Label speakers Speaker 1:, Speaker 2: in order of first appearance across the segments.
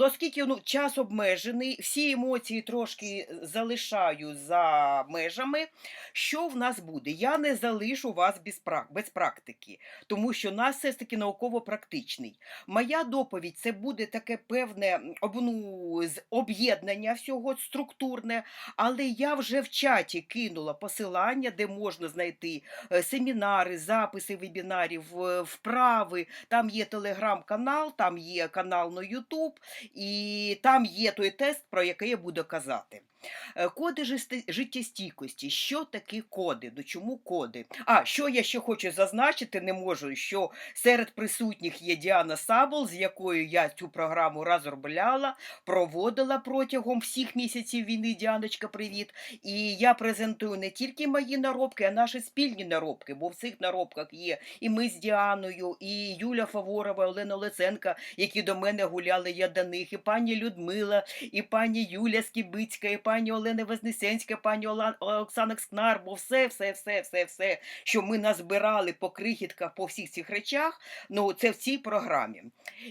Speaker 1: Ну, оскільки ну, час обмежений, всі емоції трошки залишаю за межами. Що в нас буде? Я не залишу вас без, без практики, тому що нас все ж таки науково-практичний. Моя доповідь це буде таке певне ну, об'єднання всього структурне, але я вже в чаті кинула посилання, де можна знайти е, семінари, записи вебінарів, е, вправи. Там є телеграм-канал, там є канал на Ютуб, і там є той тест, про який я буду казати. Е, Коди життєстійкості. Що такі коди? Ну чому коди? А що я ще хочу зазначити, не можу, що серед присутніх є Діана Сабол, з якою я цю програму розробляла, проводила протягом всіх місяців війни. Діаночка, привіт. І я презентую не тільки мої наробки, а наші спільні наробки, бо в цих наробках є і ми з Діаною, і Юля Фаворова, Олена Олеценка, які до мене гуляли, я до них, і пані Людмила, і пані Юля Скібицька, і пані Олена Вознесенська, пані Ола- Оксана Скнар, бо все, все, все, все, все, що ми назбирали по крихітках, по всіх цих речах, ну це в цій програмі.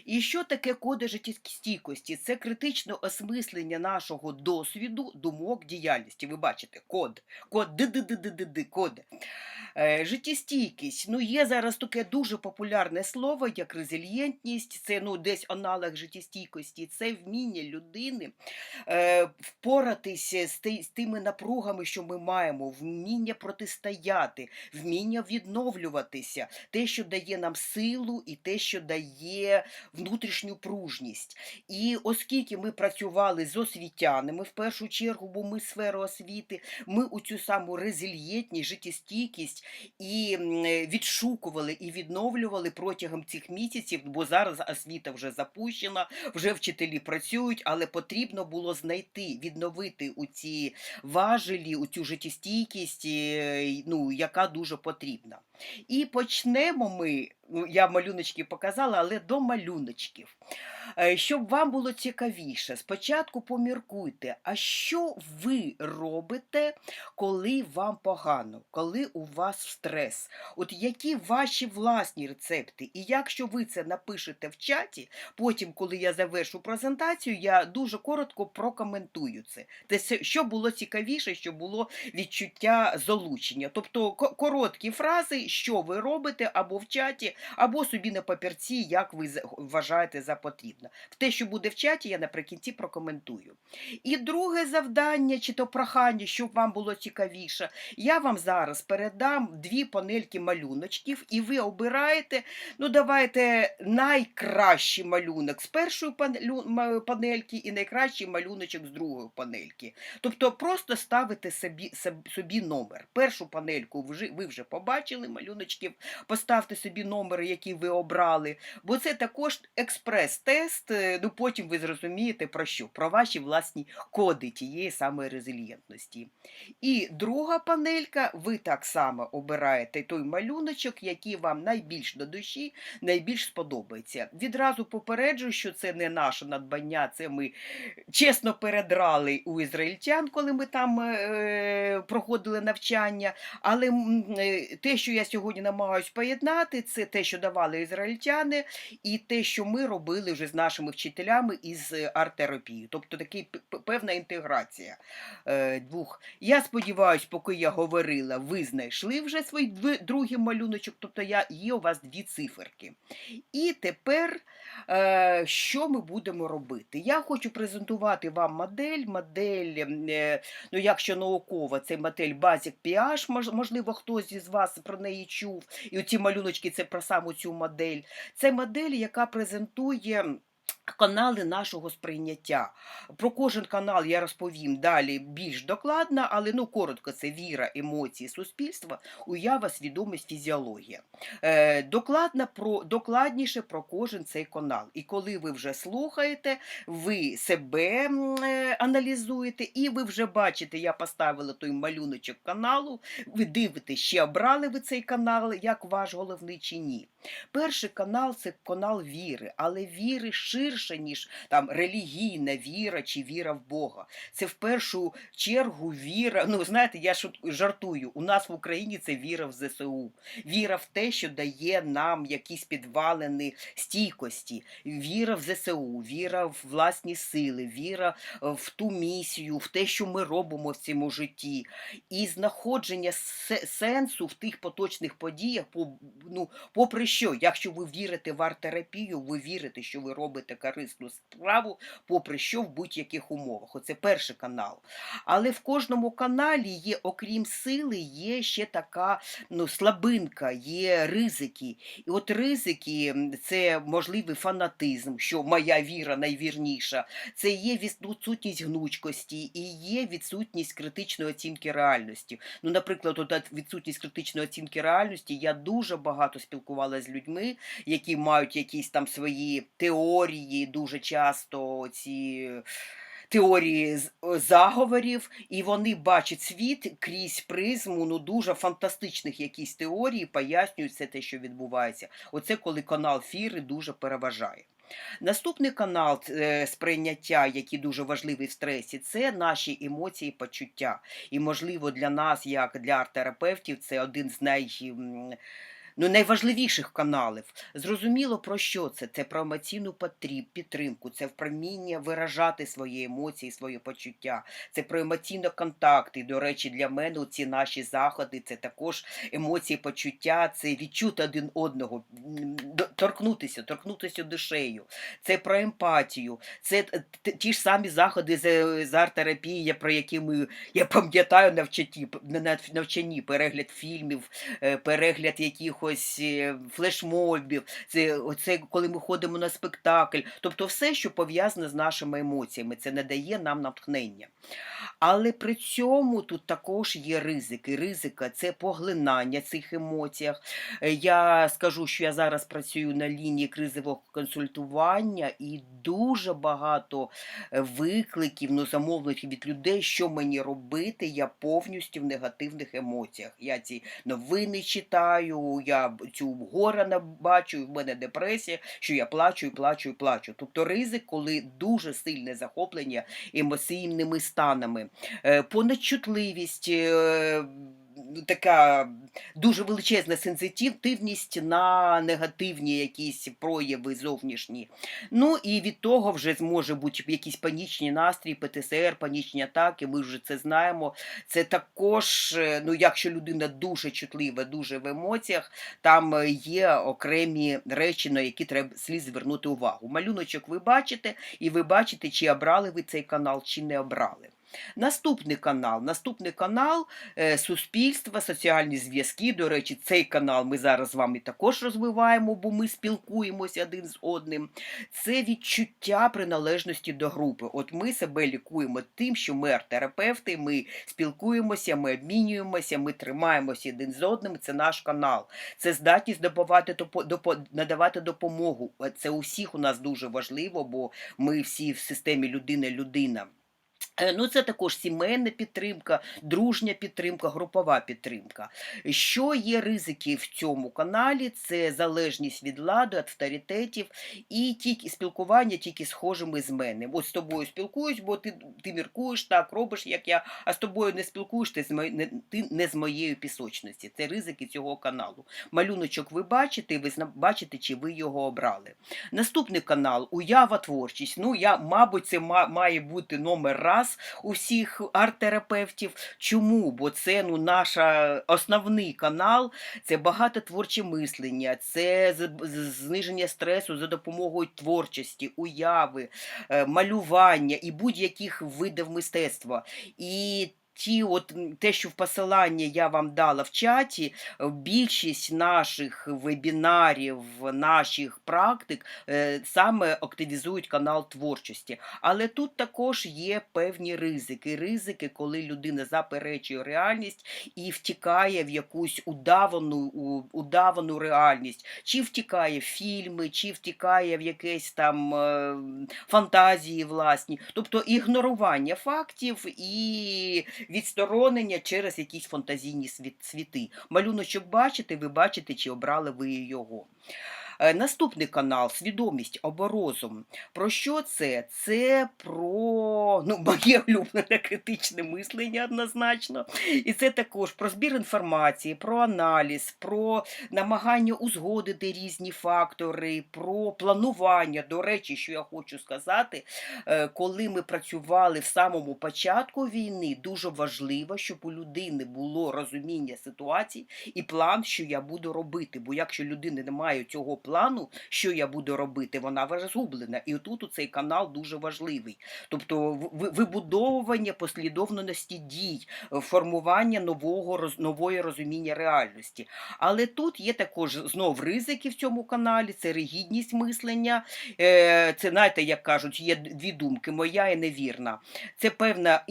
Speaker 1: І що таке коди життєстійкості? Це критичне осмислення нашого досвіду, думок, діяльності. Ви бачите, код, код, д-д-д-д-д, код. Е, Життєстійкість. Ну, є зараз таке дуже популярне слово, як резильєнтність, це ну, десь аналог життєстійкості, це вміння людини е, впоратися з, ти- з тими напругами, що ми маємо, вміння протистояти, вміння відновлюватися, те, що дає нам силу, і те, що дає внутрішню пружність. І оскільки ми працювали з освітянами в першу чергу, бо ми сфера освіти, ми у цю саму резильєнтність, життєстійкість і відшукували і відновлювали протягом цих місяців, бо зараз освіта вже запущена, вже вчителі працюють, але потрібно було знайти, відновити у ці важелі, у цю життєстійкість, е, ну, яка дуже потрібна. І почнемо ми, я малюночки показала, але до малюночків. Е, Щоб вам було цікавіше, спочатку поміркуйте, а що ви робите, коли вам погано, коли у вас стрес? От які ваші власні рецепти? І якщо ви це напишете в чаті, потім, коли я завершу презентацію, я дуже коротко прокоментую це. Те, що було цікавіше, що було відчуття залучення. Тобто ко- короткі фрази, що ви робите або в чаті, або собі на папірці, як ви вважаєте за потрібно. В те, що буде в чаті, я наприкінці прокоментую. І друге завдання, чи то прохання, щоб вам було цікавіше, я вам зараз передам дві панельки малюночків, і ви обираєте, ну давайте найкращий малюнок з першої панельки і найкращий малюночок з другої панельки. Тобто просто ставите собі, собі, номер. Першу панельку ви вже побачили малюночків, поставте собі номер, який ви обрали, бо це також експрес-тест. е, Ну потім ви зрозумієте про що? Про ваші власні коди тієї самої резильєнтності. І друга панелька, ви так само обираєте той малюночок, який вам найбільш до душі, найбільш сподобається. Відразу попереджу, що це не наше надбання, це ми чесно передрали у ізраїльтян, коли ми там е, проходили навчання. Але е, те, що я сьогодні намагаюсь поєднати, це те, що давали ізраїльтяни, і те, що ми робили вже з нашими вчителями із е, арт-терапією. Тобто такий певна інтеграція е, двох. Я сподіваюся, поки я говорила, ви знайшли вже свій другий малюночок, тобто я, є у вас дві циферки. І тепер, що ми будемо робити? Я хочу презентувати вам модель. Модель, е, ну якщо наукова, це модель Basic PH, мож- можливо, хтось із вас про неї чув. І оці малюночки це про саму цю модель. Це модель, яка презентує. Канали нашого сприйняття. Про кожен канал я розповім далі більш докладно, але ну коротко це віра, емоції, суспільства, уява, свідомість, фізіологія. Е, докладно про, докладніше про кожен цей канал. І коли ви вже слухаєте, ви себе е, аналізуєте, і ви вже бачите, я поставила той малюночок каналу, ви дивитесь, чи обрали ви цей канал як ваш головний чи ні. Перший канал це канал віри, але віри ширше, ніж там релігійна віра чи віра в Бога. Це в першу чергу віра. Ну, знаєте, я жартую. У нас в Україні це віра в ЗСУ, віра в те, що дає нам якісь підвалини стійкості, віра в ЗСУ, віра в власні сили, віра в ту місію, в те, що ми робимо в цьому житті, і знаходження сенсу в тих поточних подіях, по- ну, попри що, якщо ви вірите в арт-терапію, ви вірите, що ви робите корисну справу, попри що в будь-яких умовах. Оце перший канал. Але в кожному каналі є, окрім сили, є ще така ну, слабинка, є ризики. І от ризики це можливий фанатизм, що моя віра найвірніша, це є відсутність гнучкості і є відсутність критичної оцінки реальності. Ну, наприклад, от відсутність критичної оцінки реальності. Я дуже багато спілкувалася з людьми, які мають якісь там свої теорії, дуже часто ці. Теорії заговорів, і вони бачать світ крізь призму ну дуже фантастичних якісь теорій, пояснюють все те, що відбувається. Оце коли канал Фіри дуже переважає. Наступний канал е, сприйняття, який дуже важливий в стресі, це наші емоції, почуття. І, можливо, для нас, як для арт-терапевтів, це один з най, ну, найважливіших каналів. Зрозуміло про що це? Це про емоційну підтримку, це вміння виражати свої емоції, свої почуття, це про емоційний контакт. І, до речі, для мене ці наші заходи це також емоції, почуття, це відчути один одного, торкнутися, торкнутися душею. Це про емпатію, це ті ж самі заходи з, арт-терапії, про які ми, я пам'ятаю навчаті, навчанні, перегляд фільмів, е, перегляд якихось е, флешмобів, це оце коли ми ходимо на спектакль. Тобто все, що пов'язане з нашими емоціями, це не дає нам натхнення. Але при цьому тут також є ризики. Ризика це поглинання цих емоціях. Е, Я скажу, що я зараз працюю на лінії кризового консультування і дуже багато е, викликів, ну, замовлень від людей, що мені робити. Я повністю в негативних емоціях. Я ці новини читаю, я цю гора бачу, в мене депресія, що я плачу і плачу і плачу. Тобто ризик, коли дуже сильне захоплення емоційними станами, поначутливість. понадчутливість. Така дуже величезна сенситивність на негативні якісь прояви зовнішні. Ну і від того вже зможе бути якісь панічні настрій, ПТСР, панічні атаки. Ми вже це знаємо. Це також, е, ну якщо людина дуже чутлива, дуже в емоціях, там е, є окремі речі, на які треба слід звернути увагу. Малюночок ви бачите, і ви бачите, чи обрали ви цей канал, чи не обрали. Наступний канал. Наступний канал е, суспільства, соціальні зв'язки. До речі, цей канал ми зараз з вами також розвиваємо, бо ми спілкуємося один з одним. Це відчуття приналежності до групи. От ми себе лікуємо тим, що ми арт-терапевти, ми спілкуємося, ми обмінюємося, ми тримаємося один з одним. Це наш канал. Це здатність допомагати, надавати допомогу. Це у всіх у нас дуже важливо, бо ми всі в системі людина-людина. Е, Ну, це також сімейна підтримка, дружня підтримка, групова підтримка. Що є ризики в цьому каналі? Це залежність від влади, авторитетів і тільки спілкування тільки схожими з мене. От з тобою спілкуюсь, бо ти, ти міркуєш так, робиш, як я, а з тобою не спілкуєш, ти, з мої- не, ти не з моєї пісочності. Це ризики цього каналу. Малюночок ви бачите, ви бачите, чи ви його обрали. Наступний канал Уява творчість. Ну, я, мабуть, це має бути номер раз у усіх арт-терапевтів. Чому? Бо це ну, наш основний канал, це багатотворче мислення, це зниження стресу за допомогою творчості, уяви, е, малювання і будь-яких видів мистецтва. І Ті, от те, що в посиланні я вам дала в чаті, е, більшість наших вебінарів, наших практик е, саме активізують канал творчості. Але тут також є певні ризики. Ризики, коли людина заперечує реальність і втікає в якусь удавану, удавану реальність, чи втікає в фільми, чи втікає в якесь там е, фантазії власні, тобто ігнорування фактів і відсторонення через якісь фантазійні світ- світи. Малюночок бачите, ви бачите, чи обрали ви його. Е, Наступний канал Свідомість або розум. Про що це? Це про ну, моє улюблене критичне мислення однозначно. І це також про збір інформації, про аналіз, про намагання узгодити різні фактори, про планування. До речі, що я хочу сказати, е, коли ми працювали в самому початку війни, дуже важливо, щоб у людини було розуміння ситуації і план, що я буду робити. Бо якщо людини немає цього плану, що я буду робити, вона розгублена. І отут цей канал дуже важливий. Тобто вибудовування послідовності дій, формування нового нової розуміння реальності. Але тут є також знов ризики в цьому каналі, це ригідність мислення. Е, Це, знаєте, як кажуть, є дві думки: моя і невірна. Це певна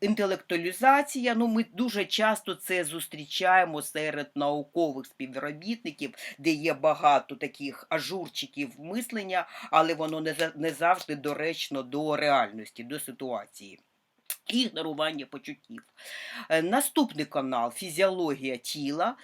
Speaker 1: інтелектуалізація. Ну, ми дуже часто це зустрічаємо серед наукових співробітників, де є багато таких ажурчиків мислення, але воно не завжди доречно до реальності, до ситуації. Ігнорування почуттів. Е, Наступний канал Фізіологія тіла.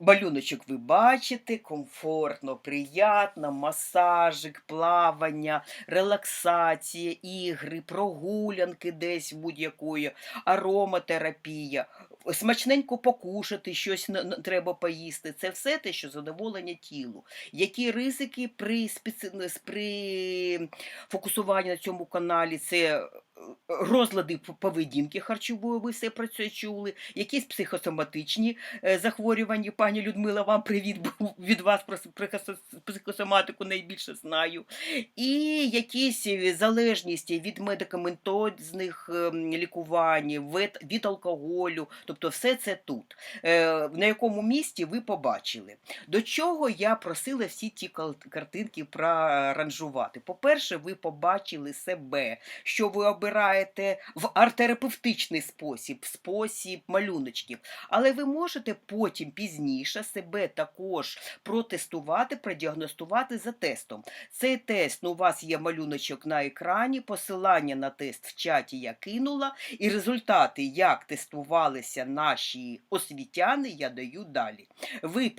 Speaker 1: Малюночок ви бачите, комфортно, приятно, масажик, плавання, релаксація, ігри, прогулянки десь будь-якої, ароматерапія, смачненько покушати, щось треба поїсти. Це все те, що задоволення тілу. Які ризики при, специ... при фокусуванні на цьому каналі? Це розлади поведінки харчової, ви все про це чули, якісь психосоматичні е, захворювання. Пані Людмила, вам привіт від вас про психосоматику найбільше знаю. І якісь е, залежності від медикаментозних ем, лікувань, від, алкоголю, тобто все це тут. Е, На якому місці ви побачили. До чого я просила всі ті картинки проранжувати. По-перше, ви побачили себе, що ви обираєте в арт-терапевтичний спосіб, спосіб малюночків. Але ви можете потім пізніше себе також протестувати, продіагностувати за тестом. Цей тест, ну, у вас є малюночок на екрані, посилання на тест в чаті я кинула, і результати, як тестувалися наші освітяни, я даю далі. Ви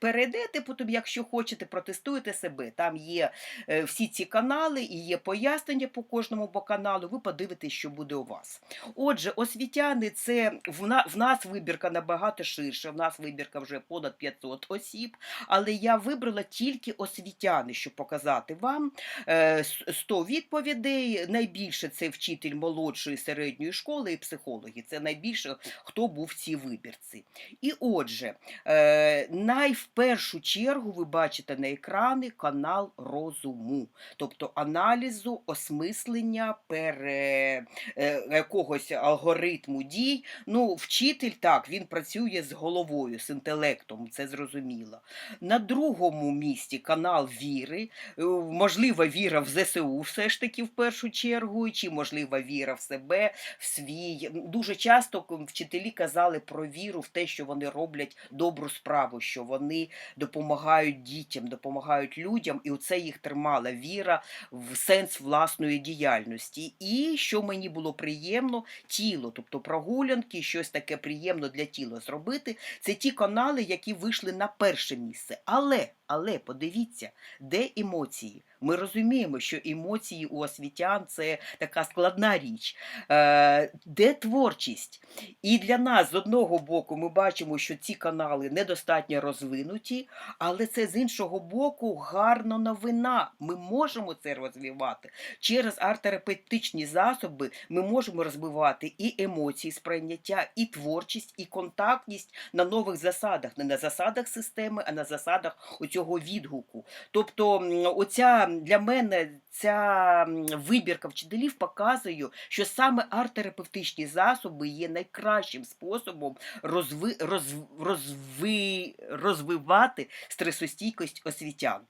Speaker 1: перейдете, потім, якщо хочете, протестуєте себе. Там є е, всі ці канали і є пояснення по кожному по каналу. Ви подивитесь, що буде у вас. Отже, освітяни, це в, на, в нас вибірка набагато ширша. В нас вибірка вже понад 500 осіб. Але я вибрала тільки освітяни, щоб показати вам Е, 100 відповідей. Найбільше це вчитель молодшої середньої школи і психологи. Це найбільше хто був в цій вибірці. І отже, е, най в першу чергу ви бачите на екрані канал розуму, тобто аналізу, осмислення, пере, е, якогось алгоритму дій. Ну, вчитель так, він працює з головою, з інтелектом, це зрозуміло. На другому місці канал віри. Е, Можлива віра в ЗСУ все ж таки в першу чергу, чи можлива віра в себе, в свій. Дуже часто вчителі казали про віру в те, що вони роблять добру справу, що вони допомагають дітям, допомагають людям, і оце їх тримала віра в сенс власної діяльності. І що мені було приємно, тіло, тобто прогулянки, щось таке приємно для тіла зробити. Це ті канали, які вийшли на перше місце. Але, але подивіться, де емоції? Ми розуміємо, що емоції у освітян це така складна річ. Е, де творчість? І для нас з одного боку ми бачимо, що ці канали недостатньо розвинуті, але це з іншого боку гарна новина. Ми можемо це розвивати. Через арт-терапевтичні засоби ми можемо розвивати і емоції сприйняття, і творчість, і контактність на нових засадах, не на засадах системи, а на засадах оцього відгуку. Тобто, оця для мене ця вибірка вчителів показує, що саме арт-терапевтичні засоби є найкращим способом розви, роз, розви, розвивати стресостійкість освітян.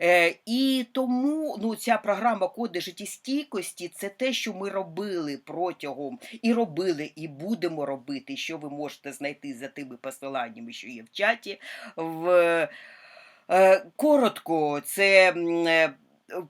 Speaker 1: Е, і тому ну, ця програма коди життєстійкості це те, що ми робили протягом і робили, і будемо робити, що ви можете знайти за тими посиланнями, що є в чаті. В, коротко, це е,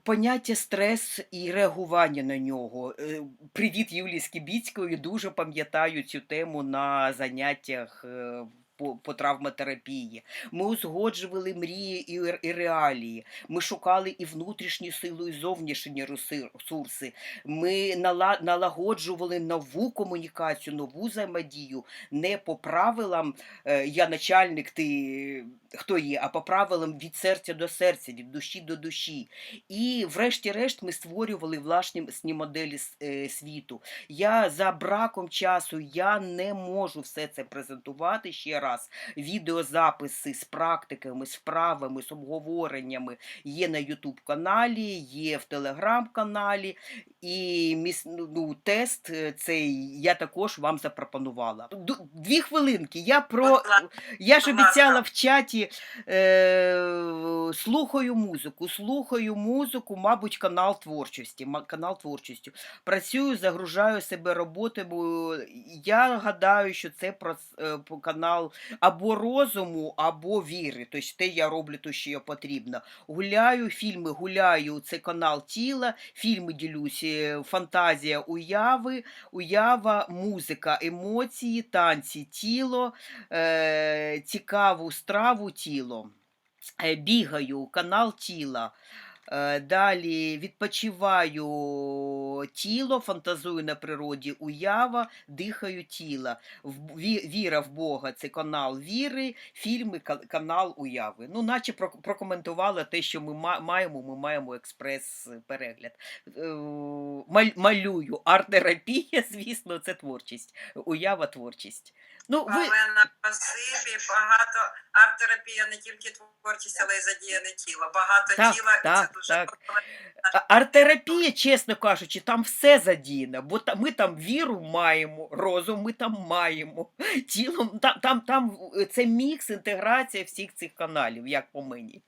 Speaker 1: Поняття стрес і реагування на нього. Е, Привіт Юлії Скібіцької. Дуже пам'ятаю цю тему на заняттях е, по, по травматерапії. Ми узгоджували мрії і, і реалії. Ми шукали і внутрішні сили, і зовнішні ресурси. Ми нала- налагоджували нову комунікацію, нову взаємодію не по правилам е, я начальник, ти хто є, а по правилам від серця до серця, від душі до душі. І врешті-решт ми створювали власні моделі е, світу. Я за браком часу я не можу все це презентувати ще раз. Відеозаписи з практиками, з вправами, з обговореннями є на YouTube каналі, є в Телеграм-каналі. І ну, ну, тест е, цей я також вам запропонувала. Дві хвилинки. Я про я ж обіцяла в чаті е, слухаю музику. Слухаю музику, мабуть, канал творчості. Канал творчості. Працюю, загружаю себе роботи, бо я гадаю, що це про е, канал або розуму, або віри. Тобто те я роблю, то що я потрібно. Гуляю, фільми гуляю. Це канал тіла, фільми ділюсь, е, фантазія, уяви, уява, музика, емоції, танці, тіло, е, цікаву страву, тіло. Е, Бігаю, канал тіла. Е, Далі відпочиваю тіло, фантазую на природі, уява, дихаю тіла. Віра в Бога це канал віри, фільми, канал уяви. Ну, наче прокоментувала те, що ми маємо, ми маємо експрес-перегляд. Е, Малюю. Арт-терапія, звісно, це творчість. Уява творчість. Ну, ви,
Speaker 2: Олена, спасибі. Багато арт-терапія не тільки творчість, але й задіяне тіло. Багато
Speaker 1: Так,
Speaker 2: тіла, і
Speaker 1: так,
Speaker 2: це дуже
Speaker 1: так. Арт-терапія, чесно кажучи, там все задіяно, бо ми там віру маємо, розум ми там маємо. Тілом там, там, там е, це мікс, інтеграція всіх цих каналів, як по мені.